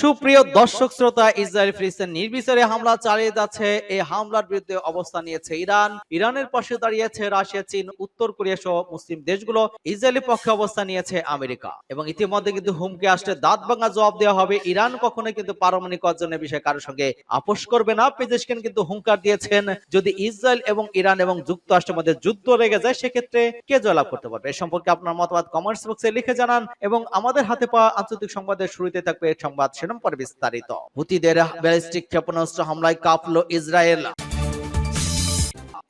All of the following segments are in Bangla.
সুপ্রিয় দর্শক শ্রোতা, ইসরায়েল ফিলিস্তিন নির্বিচারে হামলা চালিয়ে যাচ্ছে। এই হামলার বিরুদ্ধে অবস্থান নিয়েছে ইরান। ইরানের পাশে দাঁড়িয়েছে রাশিয়া, চীন, উত্তর কোরিয়া সহ মুসলিম দেশগুলো। ইসরায়েলের পক্ষে অবস্থান নিয়েছে আমেরিকা। এবং ইতিমধ্যে কিন্তু হুমকি আসলে দাঁত ভাঙা জবাব দেওয়া হবে। ইরান কখনো কিন্তু পারমাণবিক অর্জনের বিষয়ে কারোর সঙ্গে আপোষ করবে না। পেজেশকেন কিন্তু হুঙ্কার দিয়েছেন, যদি ইসরায়েল এবং ইরান এবং যুক্তরাষ্ট্রের মধ্যে যুদ্ধ লেগে যায়, সেক্ষেত্রে কে জয়লাভ করতে পারবে? এ সম্পর্কে আপনার মতামত কমেন্টস বক্সে লিখে জানান। এবং আমাদের হাতে পাওয়া আন্তর্জাতিক সংবাদের শুরুতে থাকবে সংবাদ শিরোনাম পরে বিস্তারিত। হুতিদের ব্যালিস্টিক ক্ষেপণাস্ত্র হামলায় কাঁপলো ইসরায়েল।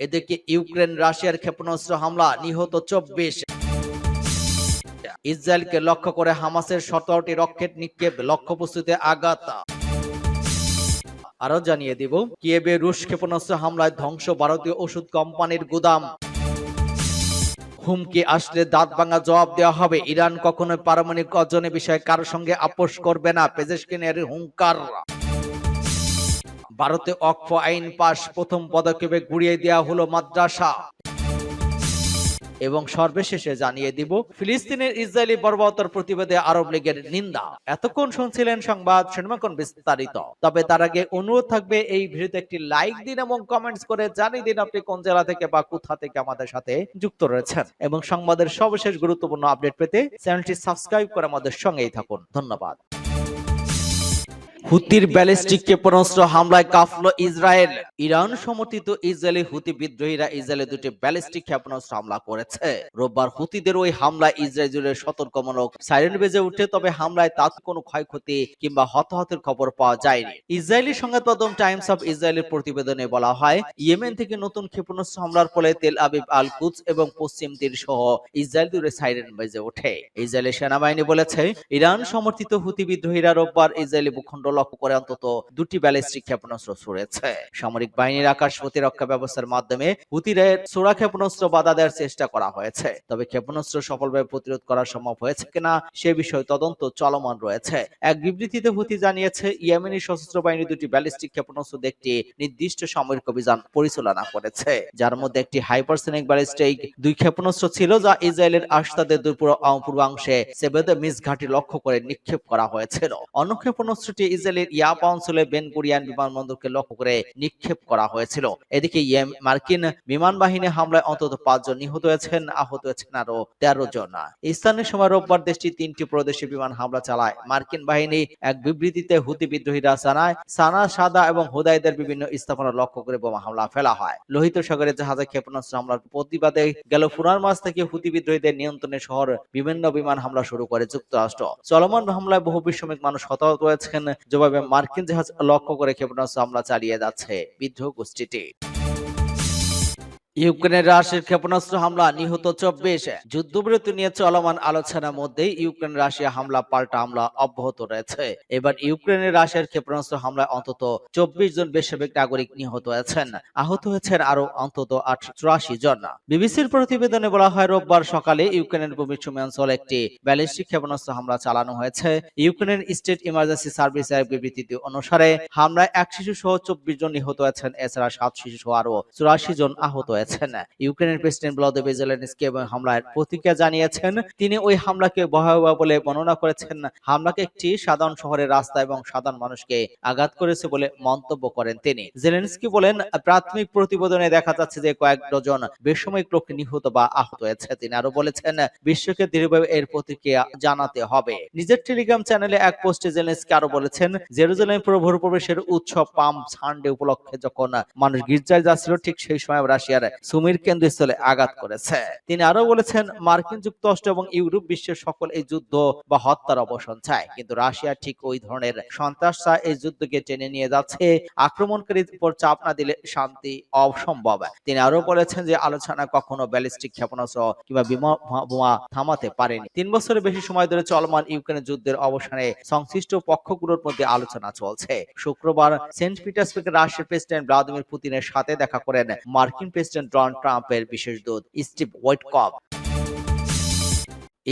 এদিকে ইউক্রেন, রাশিয়ার ক্ষেপণাস্ত্র হামলা, নিহত চব্বিশ। ইসরায়েলকে লক্ষ্য করে হামাসের সতেরোটি রকেট নিক্ষেপ, লক্ষ্যবস্তুতে আঘাত। আরও জানিয়ে দিব কিয়েবে রুশ ক্ষেপণাস্ত্র হামলায় ধ্বংস ভারতীয় ওষুধ কোম্পানির গুদাম। হুমকি আসলে দাঁত ভাঙা জবাব দেওয়া হবে। ইরান কখনোই পারমাণবিক অর্জনের বিষয়ে কারোর সঙ্গে আপোষ করবে না। পেজেশকিনের হুঙ্কার। ভারতে অক্ষ আইন পাশ, প্রথম পদক্ষেপে গুড়িয়ে দেওয়া হলো মাদ্রাসা। এবং সর্বশেষে জানিয়ে দিব, ফিলিস্তিনের ইসরায়েলি বর্বরতার প্রতিবাদে আরব লীগের নিন্দা। এতক্ষণ শুনছিলেন সংবাদ শুনবেন বিস্তারিত। তবে তার আগে অনুরোধ থাকবে, এই ভিডিওতে একটি লাইক দিন এবং কমেন্টস করে জানিয়ে দিন আপনি কোন জেলা থেকে বা কোথা থেকে আমাদের সাথে যুক্ত রয়েছেন। এবং সংবাদের সর্বশেষ গুরুত্বপূর্ণ আপডেট পেতে চ্যানেলটি সাবস্ক্রাইব করে আমাদের সঙ্গেই থাকুন। ধন্যবাদ। হুতির ব্যালিস্টিক ক্ষেপণাস্ত্র হামলায় কাঁপলো ইসরায়েল। ইরান সমর্থিত ইসরায়েলি হুতি বিদ্রোহীরা ইসরায়েলে দুটি ব্যালিস্টিক ক্ষেপণাস্ত্র হামলা করেছে। রোববার হুতিদের ওই হামলায় ইসরায়েল জুড়ে সতর্কমূলক সাইরেন বেজে উঠে, তবে হামলায় তার কোনো ক্ষয়ক্ষতি কিংবা হতাহতের খবর পাওয়া যায়নি। ইসরায়েলি সংবাদ মাধ্যম টাইমস অফ ইসরায়েলের প্রতিবেদনে বলা হয়, ইয়েমেন থেকে নতুন ক্ষেপণাস্ত্র হামলার ফলে তেল আবিব আল কুচ এবং পশ্চিম তীর সহ ইসরায়েল জুড়ে সাইরেন বেজে ওঠে। ইসরায়েলের সেনাবাহিনী বলেছে, ইরান সমর্থিত হুতি বিদ্রোহীরা রোববার ইসরায়েলি ভূখণ্ড লক্ষ্য করে অন্তত দুটি ব্যালিস্টিক ক্ষেপণাস্ত্র ছুড়েছে। সামরিক বাহিনীর আকাশ প্রতিরক্ষা ব্যবস্থার মাধ্যমে হুতিদের ছোড়া ক্ষেপণাস্ত্র বাধা দেওয়ার চেষ্টা করা হয়েছে। তবে ক্ষেপণাস্ত্র সফলভাবে প্রতিরোধ করা সম্ভব হয়েছে কিনা সে বিষয়ে তদন্ত চলমান রয়েছে। এক বিবৃতিতে হুতি জানিয়েছে, ইয়েমেনি সশস্ত্র বাহিনী দুটি ব্যালিস্টিক ক্ষেপণাস্ত্র একটি নির্দিষ্ট সামরিক অভিযান পরিচালনা করেছে, যার মধ্যে একটি হাইপারসনিক ব্যালিস্টিক, দুই ক্ষেপণাস্ত্র ছিল যা ইসরায়েলের আস্তাদের দুপুর পূর্বাংশে সেবেদ মিস ঘাঁটি লক্ষ্য করে নিক্ষেপ করা হয়েছিল। অন্য ক্ষেপণাস্ত্রটি ইসরায়েলের ইয়াপা অঞ্চলে বেন কুরিয়ান বিমানবন্দরকে লক্ষ্য করে নিক্ষেপ করা হয়েছিল। এদিকে মার্কিন বিমান বাহিনী হামলায় অন্তত পাঁচজন নিহত হয়েছেন, আহত হয়েছেন আরও তেরো জন। স্থানীয় সময় রোববার দেশটি তিনটি প্রদেশে বিমান হামলা চালায়। মার্কিন বাহিনী এক বিবৃতিতে হুতি বিদ্রোহীরা জানায়, সানা, সাদা এবং হুদাইদের বিভিন্ন স্থাপনা লক্ষ্য করে বোমা হামলা ফেলা হয়। লোহিত সাগরে জাহাজে ক্ষেপণাস্ত্র হামলার প্রতিবাদে গেল ফুরান মাস থেকে হুতি বিদ্রোহীদের নিয়ন্ত্রণে শহর বিভিন্ন বিমান হামলা শুরু করে যুক্তরাষ্ট্র। চলমান হামলায় বহু বিশ্বমিক মানুষ হতাহত হয়েছেন জবাবে মার্কিন জাহাজ লক্ষ্য করে ক্ষেপণাস্ত্র হামলা চালিয়ে যাচ্ছে বিদ্রোহ গোষ্ঠীটি। ইউক্রেনের রাশিয়ার ক্ষেপণাস্ত্র হামলা নিহত চব্বিশ। যুদ্ধবিরতি নিয়ে চলমান আলোচনার মধ্যে ইউক্রেন রাশিয়া হামলা পাল্টা হামলা অব্যাহত রয়েছে। এবার ইউক্রেনের রাশিয়ার ক্ষেপণাস্ত্র হামলায় অন্তত চব্বিশ জন বেসামরিক নাগরিক নিহত হয়েছেন। আহত হয়েছেন আরও অন্তত আট চুরাশি জন। বিবিসির প্রতিবেদনে বলা হয়, রোববার সকালে ইউক্রেনের ভূমিসীমা অঞ্চলে একটি ব্যালিস্টিক ক্ষেপণাস্ত্র হামলা চালানো হয়েছে। ইউক্রেনের স্টেট ইমার্জেন্সি সার্ভিস এর বিবৃতিতে অনুসারে, হামলায় এক শিশু সহ চব্বিশ জন নিহত হয়েছেন, এছাড়া সাত শিশু সহ আরও চুরাশি জন আহত হয়েছে হয়েছেন ইউক্রেনের প্রেসিডেন্ট ভ্লাদিমির জেলেনস্কি এবং হামলার প্রতিক্রিয়া জানিয়েছেন। তিনি ওই হামলাকে ভয়াবহ বলে বর্ণনা করেছেন। হামলাকে একটি সাধারণ শহরের রাস্তা এবং সাধারণ মানুষকে আঘাত করেছে বলে মন্তব্য করেন তিনি। জেলেনস্কি বলেন, প্রাথমিক প্রতিবেদনে দেখা যাচ্ছে যে কয়েক ডজন বেসামরিক লোক নিহত বা আহত হয়েছে। তিনি আরও বলেছেন, বিশ্বকে দৃঢ়ভাবে এর প্রতিক্রিয়া জানাতে হবে। নিজের টেলিগ্রাম চ্যানেলে এক পোস্টে জেলেনস্কি আরও বলেছেন, জেরুজালেম প্রভুর প্রবেশের উৎসব পাম সানডে উপলক্ষে যখন মানুষ গির্জায় যাচ্ছিল, ঠিক সেই সময় রাশিয়ার সুমির কেন্দ্রস্থলে আঘাত করেছে। তিনি আরও বলেছেন, মার্কিন যুক্তরাষ্ট্র এবং ইউরোপ বিশ্বের সকল এই যুদ্ধ বা হত্যার অবসান চায়। কিন্তু রাশিয়া ঠিক ওই ধরনের সন্ত্রাসরা এই যুদ্ধকে টেনে নিয়ে যাচ্ছে। আক্রমণকারীর উপর চাপ না দিলে শান্তি অসম্ভব। তিনি আরও বলেছেন যে, আলোচনা কখনো ব্যালিস্টিক ক্ষেপণাস্ত্র কিংবা বোমা থামাতে পারেনি। তিন বছরের বেশি সময় ধরে চলমান ইউক্রেনের যুদ্ধের অবসানে সংশ্লিষ্ট পক্ষগুলোর মধ্যে আলোচনা চলছে। শুক্রবার সেন্ট পিটার্সবার্গে রাশিয়ার প্রেসিডেন্ট ভ্লাদিমির পুতিনের সাথে দেখা করেন মার্কিন প্রেসিডেন্ট ডোনাল্ড ট্রাম্পের বিশেষ দূত স্টিভ ওয়াইটকপ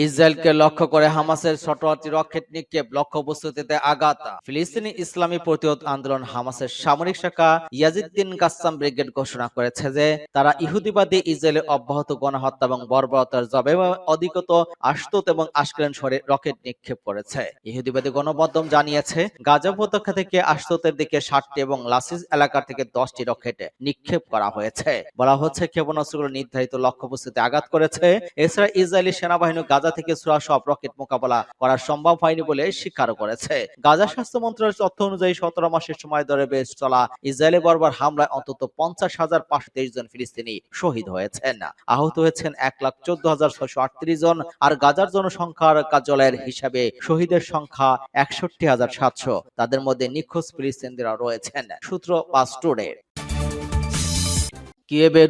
ইসরায়েলকে লক্ষ্য করে হামাসের ছোটটি রকেট নিক্ষেপ লক্ষ্যবস্তুতে আঘাত। ফিলিস্তিনি ইসলামী প্রতিরোধ আন্দোলন হামাসের সামরিক শাখা ইয়াজিদ্দিন কাসাম ব্রিগেড ঘোষণা করেছে যে, তারা ইহুদিবাদী ইসরায়েলের অব্যাহত গণহত্যা এবং বর্বরতার জবে অধিকত আশতুত এবং আশকেলন শহরে রকেট নিক্ষেপ করেছে। ইহুদিবাদী গণমাধ্যম জানিয়েছে, গাজা উপত্যকা থেকে আশতুতের দিকে ষাটটি এবং লাসিস এলাকা থেকে দশটি রকেট নিক্ষেপ করা হয়েছে। বলা হচ্ছে, ক্ষেপণাস্ত্রগুলো নির্ধারিত লক্ষ্য লক্ষ্যবস্তুতে আঘাত করেছে। এছাড়া ইসরায়েলি সেনাবাহিনী গাজা থেকে ছোড়া সব রকেট মোকাবেলা করা সম্ভব হয়নি বলে স্বীকারও করেছে। গাজা স্বাস্থ্য মন্ত্রণালয়ের তথ্য অনুযায়ী সতেরো মাসের সময় ধরে বেশ চলা ইসরায়েলি বর্বর হামলায় অন্তত পঞ্চাশ হাজার পাঁচশো তেইশ জন ফিলিস্তিনি শহীদ হয়েছেন। আহত হয়েছেন এক লাখ চোদ্দ হাজার ছয়শো আটত্রিশ জন আর গাজার জনসংখ্যার কার্যালয়ের হিসাবে শহীদের সংখ্যা একষট্টি হাজার সাতশো। তাদের মধ্যে নিখোঁজ ফিলিস্তিনিরা রয়েছেন। সূত্র পাস্টুরে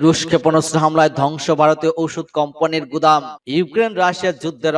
রুশ ক্ষেপণাস্ত্র হামলায় ধ্বংস ভারতীয় কোম্পানির গুদাম। ইউক্রেন রাশিয়ার যুদ্ধে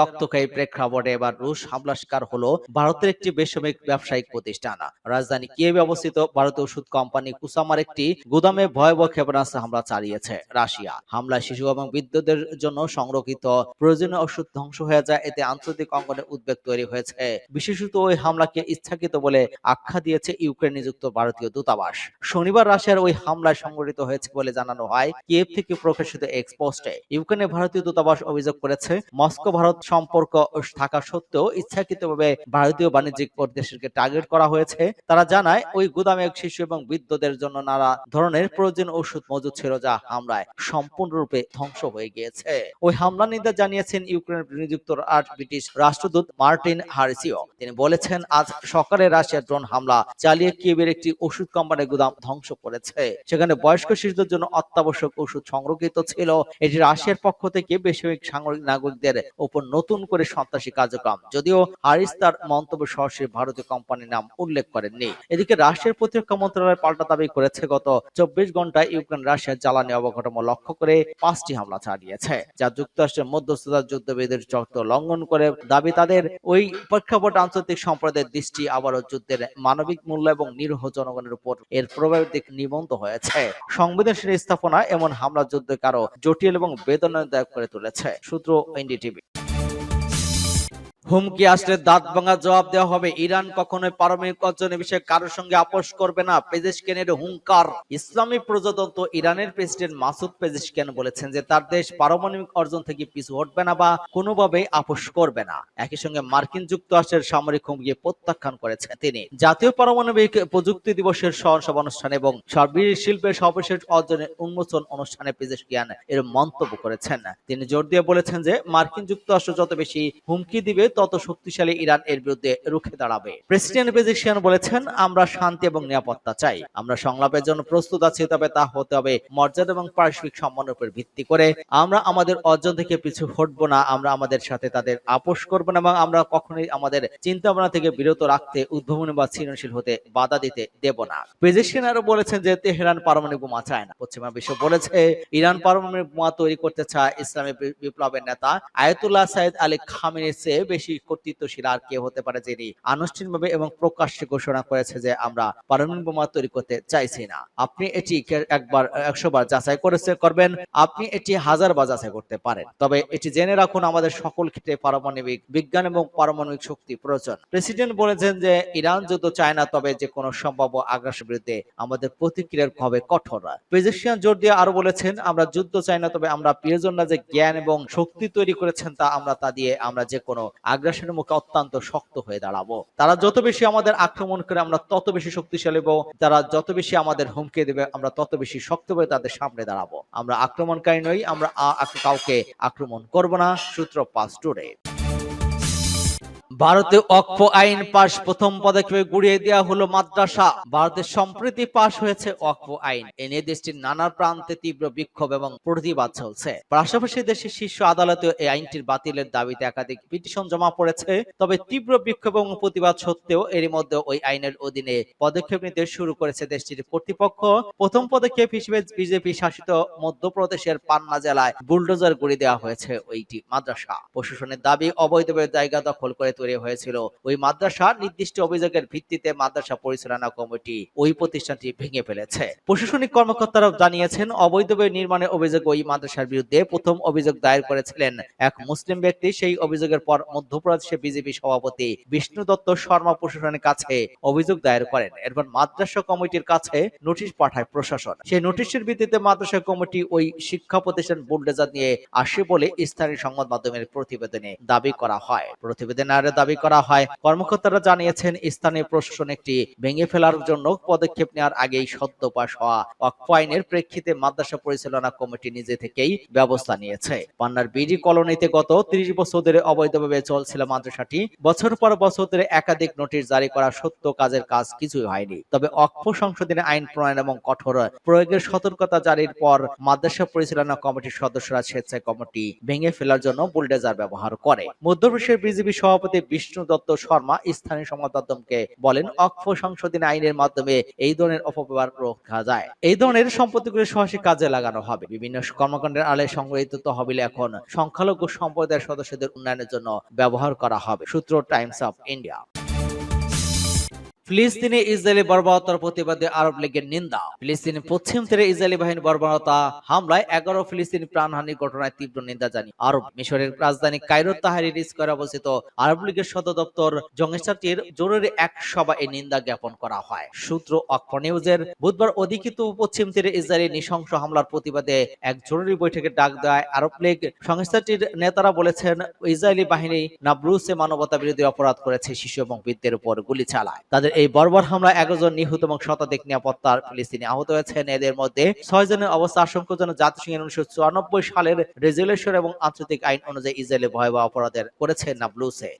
প্রেক্ষাপটে এবার রুশ শিকার হলো ভারতের একটি বেসামরিক ব্যবসায়িক প্রতিষ্ঠান। রাজধানী অবস্থিত ভারতীয় ওষুধ কোম্পানি কুসামার একটি গুদামে ভয়াবহ ক্ষেপণাস্ত্র হামলা চালিয়েছে রাশিয়া। হামলায় শিশু এবং বৃদ্ধদের জন্য সংরক্ষিত প্রয়োজনীয় ওষুধ ধ্বংস হয়ে যায়, এতে আন্তর্জাতিক অঙ্গনে উদ্বেগ তৈরি হয়েছে। বিশেষত ওই হামলাকে ইচ্ছাকৃত বলে আখ্যা দিয়েছে ইউক্রেন নিযুক্ত ভারতীয় দূতাবাস। শনিবার রাশিয়ার ওই হামলায় সংঘটিত হয়েছে বলে জানানো হয়, কিয়েভ থেকে প্রকাশিত এক্সপোস্টে ইউক্রেনের ভারতীয় দূতাবাস অভিযোগ করেছে, মস্কো ভারত সম্পর্ক থাকা সত্ত্বেও ইচ্ছাকৃতভাবে ভারতীয় বাণিজ্যিক প্রতিষ্ঠানকে টার্গেট করা হয়েছে। তারা জানায়, ওই গুদামে শিশু এবং বৃদ্ধদের জন্য নানা ধরনের প্রয়োজন ওষুধ মজুদ ছিল যা হামলায় সম্পূর্ণরূপে ধ্বংস হয়ে গিয়েছে। ওই হামলা নিন্দা জানিয়েছেন ইউক্রেনের নিযুক্ত আট ব্রিটিশ রাষ্ট্রদূত মার্টিন হারিসিও। তিনি বলেছেন, আজ সকালে রাশিয়ার ড্রোন হামলা চালিয়ে কিয়েভের একটি ওষুধ কোম্পানির গুদাম ধ্বংস করেছে। সেখানে বয়স্ক শিশুদের জন্য অত্যাবশ্যক ওষুধ সংরক্ষিত ছিল। এটি রাশিয়ার পক্ষ থেকে বেসামরিক সামরিক নাগরিকদের উপর নতুন করে সন্ত্রাসী কার্যক্রম। যদিও হারিস তার মন্তব্য সরাসরি ভারতীয় কোম্পানির নাম উল্লেখ করেননি। এদিকে রাশিয়ার প্রতিরক্ষা মন্ত্রণালয় পাল্টা দাবি করেছে, গত চব্বিশ ঘন্টায় ইউক্রেন রাশিয়ার জ্বালানি অবকাঠামো লক্ষ্য করে পাঁচটি হামলা চালিয়েছে, যা যুক্তরাষ্ট্রের মধ্যস্থতা যুদ্ধবিদের চর্ত লঙ্ঘন করে দাবি তাদের। ওই প্রেক্ষাপট আন্তর্জাতিক সম্প্রদায়ের দৃষ্টি আবারও যুদ্ধের মানবিক মূল্য এবং নিরীহ জনগণের উপর এর প্রভাবের দিক নিবন্ধ হয়েছে। সংবেদনশীল স্থাপনা এমন হামলা যুদ্ধকে আরও জটিল এবং বেদনাদায়ক করে তুলেছে সূত্র এনডিটিভি। হুমকি আসলে দাঁত ভাঙা জবাব দেওয়া হবে। ইরান কখনোই পারমাণবিক অর্জনের বিষয়ে কারোর সঙ্গে আপোষ করবে না। পেজেশকেনের হুঙ্কার। ইসলামী প্রজাতন্ত্র ইরানের প্রেসিডেন্ট মাসুদ পেজেশকেন বলেছেন যে, তার দেশ পারমাণবিক অর্জন থেকে পিছু হটবে না বা কোনোভাবে আপোষ করবে না। একই সঙ্গে মার্কিন যুক্তরাষ্ট্রের সামরিক হুমকি প্রত্যাখ্যান করেছেন তিনি। জাতীয় পারমাণবিক প্রযুক্তি দিবসের সহসভা অনুষ্ঠান এবং সার্বিক শিল্পের সর্বশেষ অর্জনের উন্মোচন অনুষ্ঠানে পেজেশকিয়ান এর মন্তব্য করেছেন। তিনি জোর দিয়ে বলেছেন যে, মার্কিন যুক্তরাষ্ট্র যত বেশি হুমকি দিবে তত শক্তিশালী ইরান এর বিরুদ্ধে রুখে দাঁড়াবে। প্রেসিডেন্ট পেজিশিয়ান বলেছেন, আমরা শান্তি এবং নিরাপত্তা চাই। আমরা সংলাপের জন্য প্রস্তুত আছি, তবে তা হতে হবে মর্যাদা এবং পারস্পরিক সম্মানের উপর ভিত্তি করে। আমরা আমাদের অর্জন থেকে পিছু হটবো না, আমরা আমাদের সাথে তাদের আপোষ করব না এবং আমরা কখনোই আমাদের চিন্তা ভাবনা থেকে বিরত রাখতে, উদ্ভাবনী বা সৃজনশীল হতে বাধা দিতে দেব না। পেজিশিয়ান আরও বলেছেন যে, তেহরান পারমাণবিক বোমা চায় না। পশ্চিমা বিশ্ব বলেছে, ইরান পারমাণবিক বোমা তৈরি করতে চায় ইসলামী বিপ্লবের নেতা আয়াতুল্লাহ সাইদ আলী খামিনের চেয়ে বেশি কর্তৃত্বশীল আর কে হতে পারে যিনি আনুষ্ঠানিকভাবে এবং প্রকাশ্যে ঘোষণা করেছে যে আমরা পারমাণবিক বোমা তৈরি করতে চাইছি না। আপনি এটি একবার, একশো বার যাচাই করেছে করবেন। আপনি এটি হাজার বার যাচাই করতে পারেন। তবে এটি জেনে রাখুন, আমাদের সকল ক্ষেত্রে পারমাণবিক বিজ্ঞান এবং পারমাণবিক শক্তি প্রয়োজন। প্রেসিডেন্ট বলেছেন যে ইরান, যুদ্ধ চায় না তবে যে কোনো সম্ভাব্য আগ্রাসের বিরুদ্ধে আমাদের প্রতিক্রিয়ার হবে কঠোর। পেজিশিয়ান জোর দিয়ে আরও বলেছেন, আমরা যুদ্ধ চাই না, তবে আমরা প্রিয়জনরা যে জ্ঞান এবং শক্তি তৈরি করেছেন তা আমরা তা দিয়ে আমরা যে কোনো আগ্রাসনের মুখে অত্যন্ত শক্ত হয়ে দাঁড়াবো। তারা যত বেশি আমাদের আক্রমণ করে, আমরা তত বেশি শক্তিশালী হব। তারা যত বেশি আমাদের হুমকি দেবে, আমরা তত বেশি শক্ত হয়ে তাদের সামনে দাঁড়াবো। আমরা আক্রমণকারী নই, আমরা কাউকে আক্রমণ করব না। সূত্র পাঁচ টুডে ভারতে অক্ষ আইন পাশ প্রথম পদক্ষেপে গুড়িয়ে দেওয়া হলো মাদ্রাসা। ভারতে সম্প্রতি পাশ হয়েছে অক্ষ আইন। এ নিয়ে দেশটির নানা প্রান্তে তীব্র বিক্ষোভ এবং প্রতিবাদ চলছে। পাশাপাশি দেশের শীর্ষ আদালতে এই আইনটির বাতিলের দাবিতে একাধিক পিটিশন জমা পড়েছে। তবে তীব্র বিক্ষোভ এবং প্রতিবাদ সত্ত্বেও এরই মধ্যে ওই আইনের অধীনে পদক্ষেপ নিতে শুরু করেছে দেশটির কর্তৃপক্ষ। প্রথম পদক্ষেপ হিসেবে বিজেপি শাসিত মধ্যপ্রদেশের পান্না জেলায় বুলডোজার গুড়ি দেওয়া হয়েছে ওইটি মাদ্রাসা। প্রশাসনের দাবি, অবৈধভাবে জায়গা দখল করে তৈরি হয়েছিল। ওই মাদ্রাসা নির্দিষ্ট অভিযোগের ভিত্তিতে মাদ্রাসা পরিচালনা কমিটি ওই প্রতিষ্ঠানটি ভেঙে ফেলেছে। প্রশাসনিক কর্মকর্তারা জানিয়েছেন অবৈধভাবে নির্মাণের অভিযোগ ওই মাদ্রাসার বিরুদ্ধে প্রথম অভিযোগ দায়ের করেছিলেন এক মুসলিম ব্যক্তি। সেই অভিযোগের পর মধ্যপ্রদেশে বিজেপি সভাপতি বিষ্ণু দত্ত শর্মা প্রশাসনের কাছে অভিযোগ দায়ের করেন। এরপর মাদ্রাসা কমিটির কাছে নোটিশ পাঠায় প্রশাসন। সেই নোটিশের ভিত্তিতে মাদ্রাসা কমিটি ওই শিক্ষা প্রতিষ্ঠান বুলডেজার নিয়ে আসে বলে স্থানীয় সংবাদ মাধ্যমের প্রতিবেদনে দাবি করা হয়। প্রতিবেদনে আরও দাবি করা হয়। কর্মকর্তারা জানিয়েছেন, স্থানীয় প্রশাসন একটি ভেঙে ফেলার জন্য পদক্ষেপ নেওয়ার আগেই সদ্য পাশ হওয়া ওয়াকফ আইনের প্রেক্ষিতে মাদ্রাসা পরিচালনা কমিটি নিজে থেকেই ব্যবস্থা নিয়েছে। পান্নার বিডি কলোনিতে গত ত্রিশ বছর ধরে অবৈধভাবে চলছিল মাদ্রাসাটি। বছর পর বছর ধরে একাধিক নোটিশ জারি করা সত্য কাজের কাজ কিছুই হয়নি। তবে অক্ষ সংশোধনী আইন প্রণয়ন এবং কঠোর প্রয়োগের সতর্কতা জারির পর মাদ্রাসা পরিচালনা কমিটির সদস্যরা স্বেচ্ছায় কমিটি ভেঙে ফেলার জন্য বুলডেজার ব্যবহার করে। মধ্যপ্রদেশের বিজেপি সভাপতি বিষ্ণু দত্ত শর্মা স্থানীয় সংবাদ বলেন, অক্ষ সংশোধন আইনের মাধ্যমে এই ধরনের অপব্যবহার রোখা যায়। এই ধরনের সম্পত্তিগুলো সহজে কাজে লাগানো হবে। বিভিন্ন কর্মকাণ্ডের আলে সংগৃহীত তহবিল এখন সংখ্যালঘু সম্প্রদায়ের সদস্যদের উন্নয়নের জন্য ব্যবহার করা হবে। সূত্র টাইমস অফ ইন্ডিয়া। ফিলিস্তিনে ইসরায়েলি বর্বরতার প্রতিবাদে আরব লীগের নিন্দা। ফিলিস্তিনি পশ্চিম তীরে ইসরায়েলি বাহিনীর বর্বরতা হামলায় এগারো ফিলিস্তিনি প্রাণহানির ঘটনায় তীব্র নিন্দা জানি আরব মিশরের রাজধানী কায়রো তাহারির স্কোয়ারে অবস্থিত আরব লীগের সদর দপ্তর জঙ্গিসাটির জরুরি এক সভা এই নিন্দা জ্ঞাপন করা হয়। সূত্র অক্ষ নিউজের, বুধবার অধিকৃত পশ্চিম তীরে ইসরায়েলি নৃশংস হামলার প্রতিবাদে এক জরুরি বৈঠকে ডাক দেয় আরব লীগ সংস্থাটির নেতারা বলেছেন, ইসরায়েলি বাহিনী নাবরুসে মানবতা বিরোধী অপরাধ করেছে শিশু এবং বৃদ্ধের উপর গুলি চালায়। তাদের এই বর্বর হামলায় এগারো জন নিহত এবং শতাধিক নিরাপত্তার ফিলিস্তিনি আহত হয়েছেন। এদের মধ্যে ছয় জনের অবস্থা আশঙ্কাজনক। জাতিসংঘের উনিশশো চুরানব্বই সালের রেজুলেশন এবং আন্তর্জাতিক আইন অনুযায়ী ইসরায়েলে ভয়াবহ অপরাধের করেছে নাবলুসে।